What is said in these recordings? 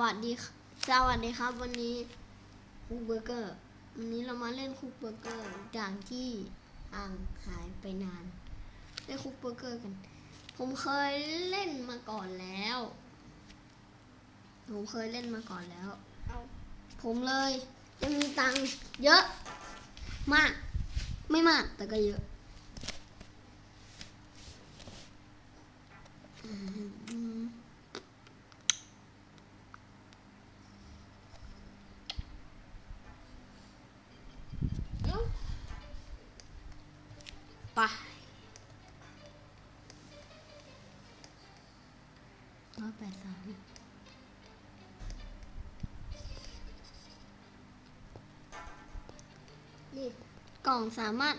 วัสดีครับสวัสดีครับ วันนี้คุกเบอร์เกอร์ วันนี้เรามาเล่นคุกเบอร์เกอร์อย่างที่ห่างหายไปนานเล่นคุกเบอร์เกอร์กัน ผมเคยเล่นมาก่อนแล้ว ผมเคยเล่นมาก่อนแล้วเอาผมเลยจะมีตังค์เยอะ มาก ไม่มากแต่ก็เยอะอืม เอา ไปร้อยแปดสามนี่ กล่องสามารถ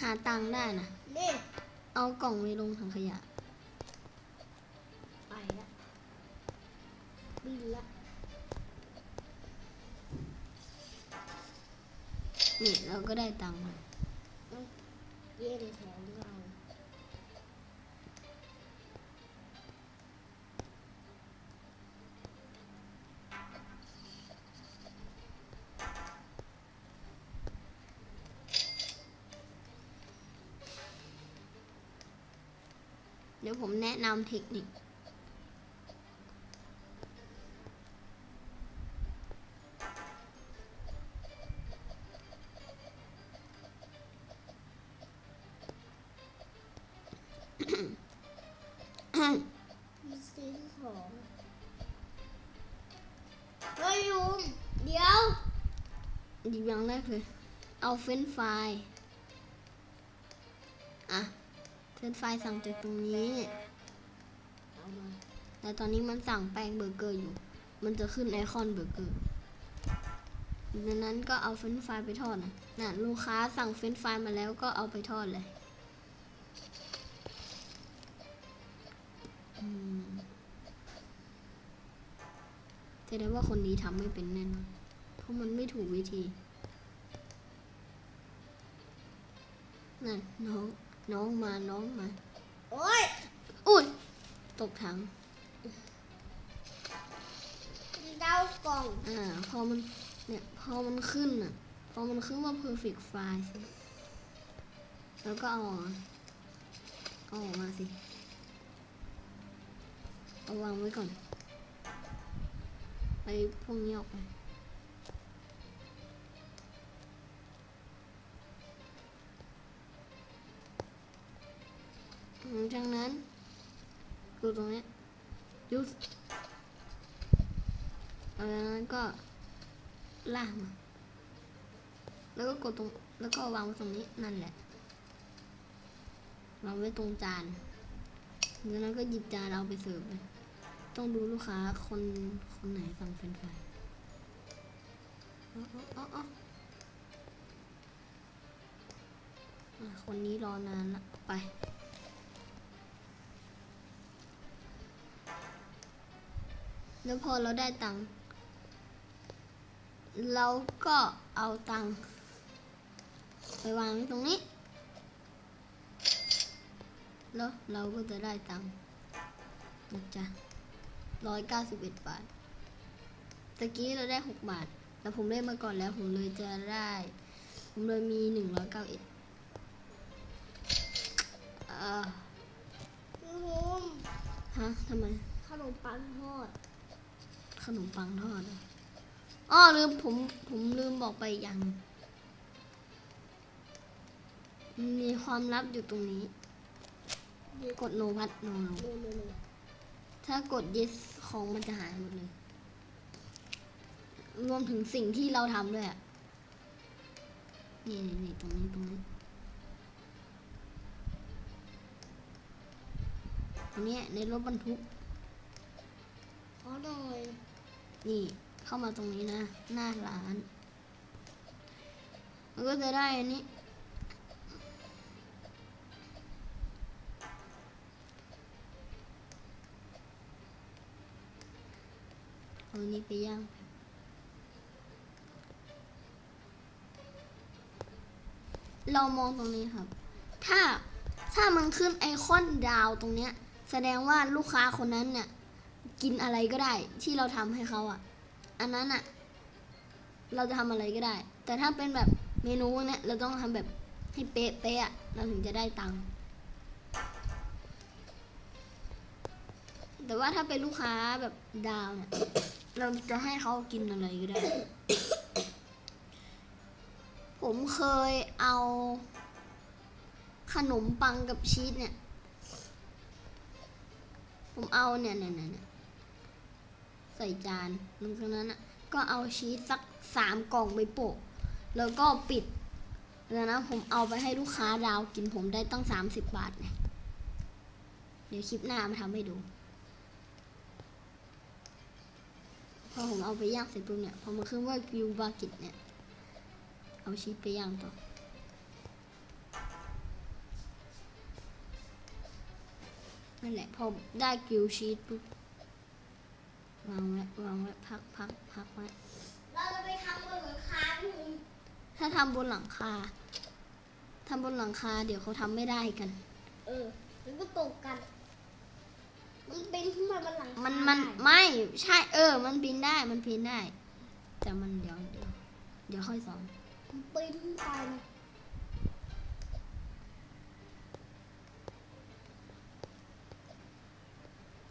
หาตังค์ได้นะ นี่ เอากล่องไปลงถังขยะ ไปละบินละ นี่ เราก็ได้ตังค์มาเย่ในแถวเราเดี๋ยวผมแนะนำเทคนิค ยิบอย่างแรกเลย เอาเฟรนช์ฟอะเฟรนช์ฟสั่งจากตรงนี้แต่ตอนนี้มันสั่งแป้งเบอร์เกอร์อยู่ มันจะขึ้นไอคอนเบอร์เกอร์ดังนั้นก็เอาเฟรนช์ฟไปทอดนะน่ะลูกค้าสั่งเฟรนช์ฟมาแล้วก็เอาไปทอดเลยแสดงว่าคนนี้ทำไม่เป็นแน่นอน ราะมันไม่ถูกวิธีนั่นน้องน้องมาน้องมาโอ้ยอุ้ยตกถังเดากล่องอ่าพอมันเนี่ยพอมันขึ้นอะ พอมันขึ้นว่า perfect file สิแล้วก็เอาออกมาเอาออกมาสิเอาวางไว้ก่อน ไปพวกนี้ออกไป หลังจากนั้นกูตรงนี้ยุสแล้วนั้นก็ลากมาแล้วก็กดตรง แล้วก็วางไว้ตรงนี้นั่นแหละวางไว้ตรงจานจากนั้นก็หยิบจานเอาไปเสิร์ฟต้องดูลูกค้าคนคนไหนสั่งเฟรนฟรายอ๋ออ๋ออ๋อคนนี้รอนานละไป แล้วพอเราได้ตังค์เราก็เอาตังค์ไปวางไว้ตรงนี้ แล้วเราก็จะได้ตังค์นะจ๊ะร้อยเก้าสิบเอ็ดบาท ตะกี้เราได้หกบาท แต่ผมได้มาก่อนแล้ว ผมเลยจะได้ ผมเลยมีหนึ่งร้อยเก้าเอ็ดอ่ายุงฮะทำไมขนมปังทอด ขนมปังทอดอ้อลืมผมผมลืมบอกไปอย่าง มีความลับอยู่ตรงนี้ กดโนพัดโนโนถ้ากด yes ของมันจะหายหมดเลย รวมถึงสิ่งที่เราทำด้วยนี่นี่นตรงนี้ตรงนี้ตรงนี้ในรถบรรทุกขอหน่อย นี่เข้ามาตรงนี้นะ หน้าร้าน มันก็จะได้อันนี้ เอาอันนี้ไปย่างเรามองตรงนี้ครับ ถ้าถ้ามันขึ้นไอคอนดาวตรงเนี้ย แสดงว่าลูกค้าคนนั้นเนี่ย กินอะไรก็ได้ ที่เราทำให้เขาอะ อันนั้นอะ เราจะทำอะไรก็ได้ แต่ถ้าเป็นแบบเมนูเนี่ยเราต้องทำแบบให้เป๊ะเป๊ะๆอะเราถึงจะได้ตังค์แต่ว่าถ้าเป็นลูกค้าแบบดาวเนี่ย เราจะให้เขากินอะไรก็ได้ ผมเคยเอา ขนมปังกับชีสเนี่ย ผมเอาเนี่ยเนี่ยเนี่ย ใส่จานหลังจากนั้นอะก็เอาชีสสักสามกล่องไปโปะ แล้วก็ปิดแล้วนะผมเอาไปให้ลูกค้าดาวกินผมได้ตั้งสามสิบบาทเนี่ยเดี๋ยวคลิปหน้ามาทำให้ดู พอผมเอาไปย่างเสร็จปุ๊บเนี่ย พอมาขึ้นว่ากิวบากิตเนี่ย เอาชีสไปย่างต่อนั่นแหละพอได้กิวชีสปุ๊บ วางไว้วางไว้พักพักพักไว้เราจะไปทำบนหลังคาพี่ภูมิถ้าทำบนหลังคาทำบนหลังคา เดี๋ยวเขาทำไม่ได้กัน เออมันก็ตกกัน มันเป็นขึ้นมาบนหลังคามันมันได้ไม่ใช่เออ มันปีนได้มันปีนได้ แต่มันเดี๋ยวเดี๋ยวเดี๋ยวค่อยสอนมันปีนขึ้นไปนะ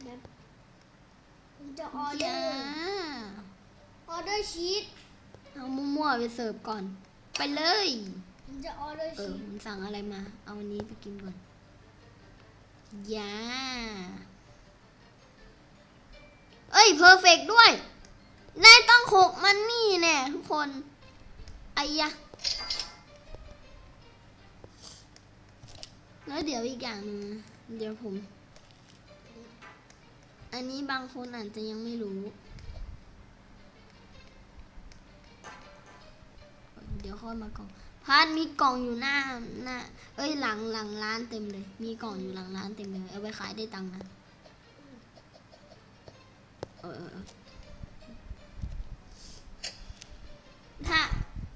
แบบผม จะออเดอย่าอร์ออเดอร์ชีสเอามั่วๆไปเสิร์ฟก่อน ไปเลยผมจะออเดอร์เอชีอสมันสั่งอะไรมา เอาอันนี้ไปกินก่อนอย่าเอ้ยเพอร์เฟกด้วยได้ต้องหกมันนี่แน่ทุกคนไอ้ยะ แล้วเดี๋ยวอีกอย่างหนึงนะเดี๋ยวผม อันนี้บางคนอาจจะยังไม่รู้ เดี๋ยวค่อยมากล่องพาดมีกล่องอยู่หน้าหน้า เอ้ยหลังหลังร้านเต็มเลย มีกล่องอยู่หลังร้านเต็มเลย เอาไปขายได้ตังค์นะเออถ้า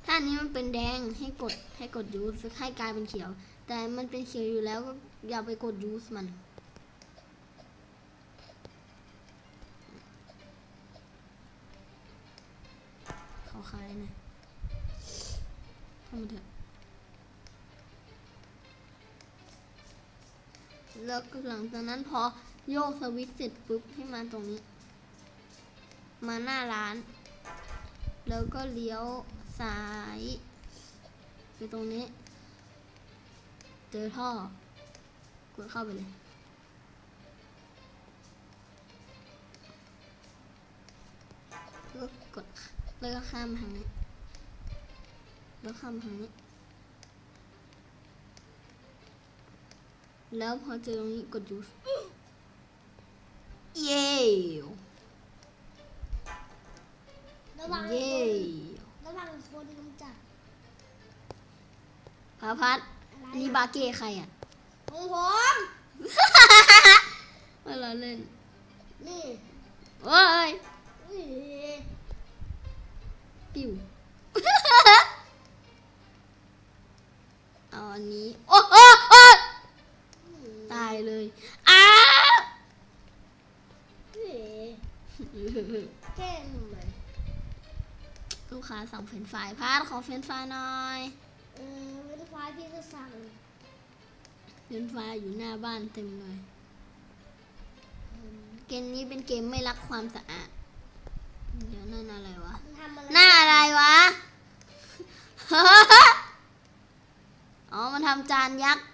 ถ้าอันนี้มันเป็นแดงให้กดให้กดยูสให้กลายเป็นเขียว แต่มันเป็นเขียวอยู่แล้วก็อย่าไปกดยูสมัน ทำมาเถอะแล้วก็หลังจากนั้นพอโยกสวิตช์เสร็จปุ๊บให้มาตรงนี้ มาหน้าร้าน แล้วก็เลี้ยวซ้ายไปตรงนี้ เจอท่อกดเข้าไปเลยแล้วก็กดแล้วก็ข้ามทางนี้ แล้วข้ามทางนี้ แล้วพอเจอตรงนี้กดยูสเย้ระวังเย้ระวังคนมันจะพาพัดอะไรอันนี้บาเก้ใครอะของผมเวลาเล่น นี่โอ้ยอุ้ยปิว เอาอันนี้โอ้โอ้โอ้ตายเลยอ้าอุ้ยแกล้งทำไมลูกค้าสั่งเฟรนช์ฟรายพาดขอเฟรนช์ฟรายหน่อยเออเป็นไฟล์ที่จะสั่งเฟรนช์ฟรายอยู่หน้าบ้านเต็มเลยเกมนี้เป็นเกมไม่รักความสะอาด เดี๋ยวนั่นอะไรวะมันทำอะไรหน้าอะไรวะ อ๋อ มันทำจานยักษ์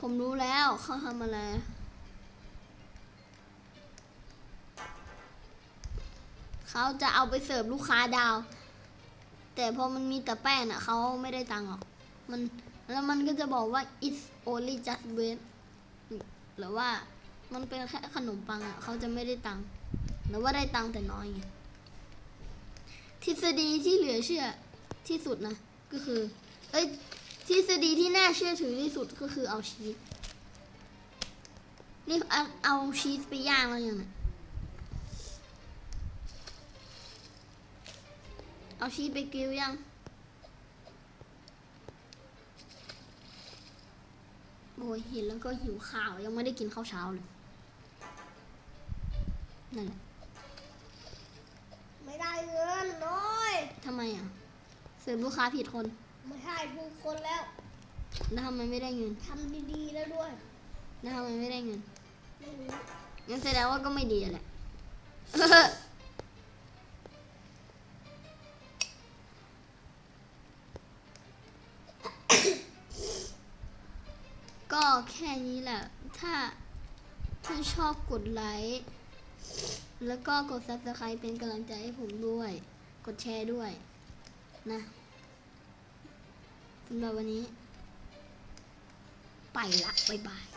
ผมรู้แล้วเขาทำอะไร เขาจะเอาไปเสิร์ฟลูกค้าดาว แต่พอมันมีแต่แป้งอะเขาไม่ได้ตังค์หรอก มันแล้วมันก็จะบอกว่า it's only just bread หรือว่ามันเป็นแค่ขนมปังอะเขาจะไม่ได้ตังค์หรือว่าได้ตังค์แต่น้อยไงทฤษฎีที่เหลือเชื่อที่สุดนะ ก็คือ เอ้ย ทฤษฎีที่น่าเชื่อถือที่สุดก็คือเอาชีสนี่เอาเอาชีสไปย่างแล้วยังเนี่ยเอาชีสไปกริลยังโอ้ยเห็นแล้วก็หิวข้าวยังไม่ได้กินข้าวเช้าเลยนั่นแหละไม่ได้เงินน้อยทำไมอะเสิร์ฟลูกค้าผิดคน ไม่ใช่ทุกคนแล้วแล้วทำไมไม่ได้เงินทำดีๆแล้วด้วยแล้วทำไมไม่ได้เงินไม่รู้งั้นแสดงว่าก็ไม่ดีอะแหละก็แค่นี้แหละ ถ้าถ้าชอบกดไลค์ แล้วก็กด subscribe เป็นกำลังใจให้ผมด้วย กดแชร์ด้วยนะ สำหรับวันนี้ ไปละ บ๊ายบาย